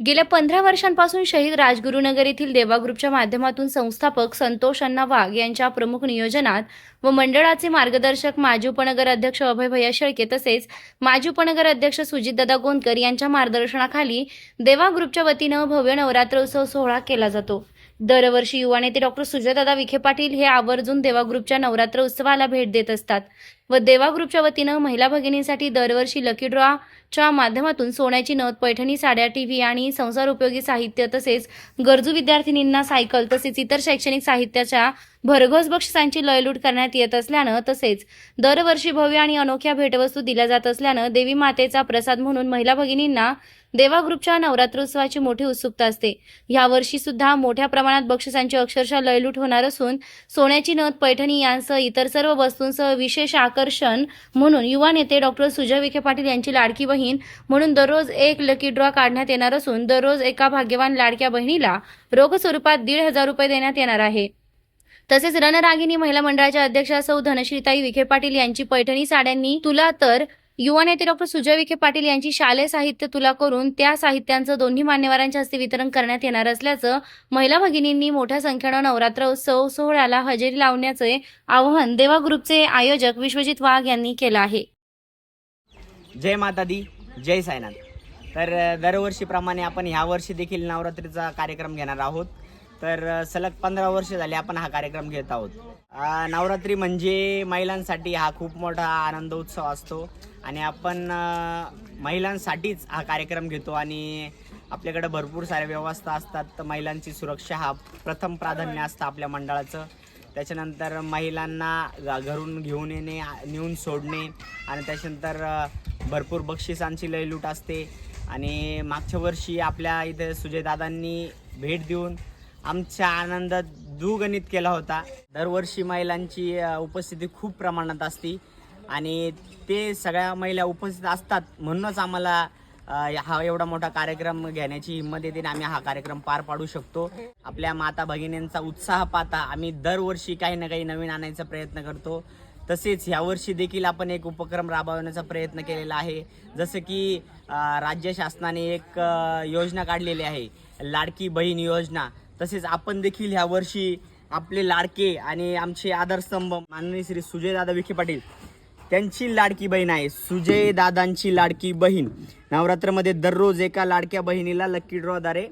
गेल्या पंधरा वर्षांपासून शहीद राजगुरुनगर येथील देवा ग्रुपच्या माध्यमातून संस्थापक संतोष अण्णा वाघ यांच्या प्रमुख नियोजनात व मंडळाचे मार्गदर्शक माजी उपनगर अध्यक्ष अभय भैया शेळके तसेच माजी उपनगर अध्यक्ष सुजितदादा गोंदकर यांच्या मार्गदर्शनाखाली देवा ग्रुपच्या वतीनं भव्य नवरात्र उत्सव सोहळा केला जातो. दरवर्षी युवा नेते डॉक्टर सुजयदादा विखे पाटील हे आवर्जून देवा ग्रुपच्या नवरात्र उत्सवाला भेट देत असतात. व देवा ग्रुपच्या वतीनं महिला भगिनींसाठी दरवर्षी लकी ड्रॉच्या माध्यमातून सोन्याची नथ पैठणी साड्या टीव्ही आणि संसार उपयोगी साहित्य तसेच गरजू विद्यार्थिनींना सायकल तसेच इतर शैक्षणिक साहित्याच्या भरघोस बक्षिसांची लयलूट करण्यात येत असल्यानं तसेच दरवर्षी भव्य आणि अनोख्या भेटवस्तू दिल्या जात असल्यानं देवी मातेचा प्रसाद म्हणून महिला भगिनींना देवा ग्रुपच्या नवरात्रोत्सवाची मोठी उत्सुकता असते. यावर्षी सुद्धा मोठ्या प्रमाणात बक्षिसांची अक्षरशः लयलूट होणार असून सोन्याची नथ पैठणी यांसह इतर सर्व वस्तूंसह विशेष आकर्षण म्हणून युवा नेते डॉक्टर सुजय विखे पाटील यांची लाडकी बहीण म्हणून दररोज एक लकी ड्रॉ काढण्यात येणार असून दररोज एका भाग्यवान लाडक्या बहिणीला रोख स्वरूपात दीड हजार रुपये देण्यात येणार आहे. तसेच रणरागिनी महिला मंडळाच्या अध्यक्षा सौ धनश्रीताई विखे पाटील यांची पैठणी साड्यांनी तुला तर युवा नेते डॉक्टर सुजय विखे पाटील यांची शालेय साहित्य तुला करून त्या साहित्यांचं दोन्ही मान्यवरांच्या हस्ते वितरण करण्यात येणार असल्याचं महिला भगिनींनी मोठ्या संख्येनं नवरात्र उत्सव सोहळ्याला हजेरी लावण्याचे आवाहन देवा ग्रुपचे आयोजक विश्वजित वाघ यांनी केलं आहे. जय माता दी जय सायनाथ तर दरवर्षीप्रमाणे आपण ह्या वर्षी देखील नवरात्रीचा कार्यक्रम घेणार आहोत. तर सलग पंधरा वर्ष झाले आपण हा कार्यक्रम घेत आहोत. नवरात्री म्हणजे महिलांसाठी हा खूप मोठा आनंद उत्सव असतो. आणि आपण महिलांसाठीच हा कार्यक्रम घेतो आणि आपल्याकडे भरपूर साऱ्या व्यवस्था असतात. तर महिलांची सुरक्षा हा प्रथम प्राधान्य असतं आपल्या मंडळाचं. त्याच्यानंतर महिलांना घरून घेऊन येणे नेऊन सोडणे आणि त्याच्यानंतर भरपूर बक्षिसांची लयलूट असते. आणि मागच्या वर्षी आपल्या इथे सुजयदादांनी भेट देऊन आमच्या आनंदात दुगणित केला होता. दरवर्षी महिलांची उपस्थिती खूप प्रमाणात असते. आणि ते सगळ्या महिला उपस्थित असतात म्हणूनच आम्हाला हा एवढा मोठा कार्यक्रम घेण्याची हिंमत येते आणि आम्ही हा कार्यक्रम पार पाडू शकतो. आपल्या माता भगिनींचा उत्साह पाहता आम्ही दरवर्षी काही ना काही नवीन आणायचा प्रयत्न करतो. तसेच यावर्षी देखील आपण एक उपक्रम राबवण्याचा प्रयत्न केलेला आहे. जसं की राज्य शासनाने एक योजना काढलेली आहे. लाडकी बहीण योजना. तसेच आपण देखील ह्या वर्षी आपले लाडके आणि आमचे आधारस्तंभ माननीय श्री सुजयदादा विखे पाटील त्यांची लाडकी बहीण आहे. सुजय दादांची लाडकी बहीण. नवरात्रमध्ये दररोज एका लाडक्या बहिणीला लक्की ड्रॉद्वारे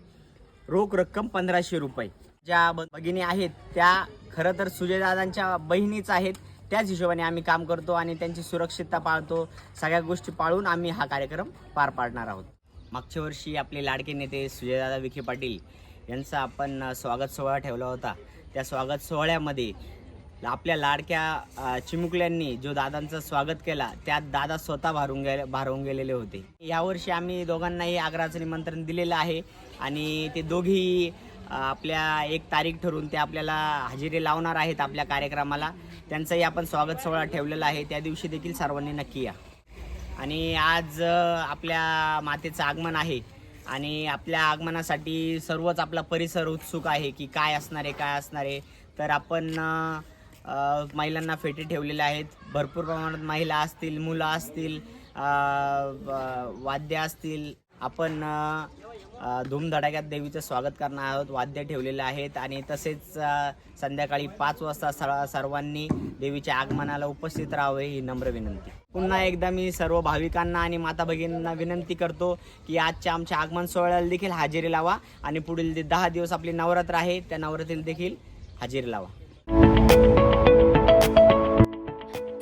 रोख रक्कम पंधराशे रुपये. ज्या ब- भगिनी आहेत त्या खरं तर सुजयदादांच्या बहिणीच आहेत. त्याच हिशोबाने आम्ही काम करतो आणि त्यांची सुरक्षितता पाळतो. सगळ्या गोष्टी पाळून आम्ही हा कार्यक्रम पार पाडणार आहोत. मागच्या वर्षी आपले लाडके नेते सुजयदादा विखे पाटील यांचा आपण स्वागत सोहळा ठेवला होता. त्या स्वागत सोहळ्यामध्ये आपल्या लाडक्या चिमुकल्यांनी जो दादांचं स्वागत केला त्यात दादा स्वतः भारून गेले भारून गेलेले होते. यावर्षी आम्ही दोघांनाही आग्रहाचं निमंत्रण दिलेलं आहे आणि ते दोघेही आपल्या एक तारीख ठरून ते आपल्याला हजेरी लावणार आहेत आपल्या कार्यक्रमाला. त्यांचंही आपण स्वागत सोहळा ठेवलेला आहे. त्या दिवशी देखील सर्वांनी नक्की या. आणि आज आपल्या मातेचं आगमन आहे आणि आपल्या आगमनासाठी सर्वच आपला परिसर उत्सुक आहे की काय असणार आहे काय असणार आहे. तर आपण महिलांना फेटे ठेवलेले आहेत. भरपूर प्रमाणात महिला असतील मुलं असतील वाद्य असतील. आपण धूमधडाक्यात देवीचं स्वागत करणार आहोत. वाद्य ठेवलेले आहेत आणि तसेच संध्याकाळी पाच वाजता सर्व सर्वांनी देवीच्या आगमनाला उपस्थित राहावे ही नम्र विनंती. पुन्हा एकदा मी सर्व भाविकांना आणि माता भगिनींना विनंती करतो की आजच्या आमच्या आगमन सोहळ्याला देखील हजेरी लावा आणि पुढील दहा दिवस आपली नवरात्र आहे त्या नवरात्रीला देखील हजेरी लावा.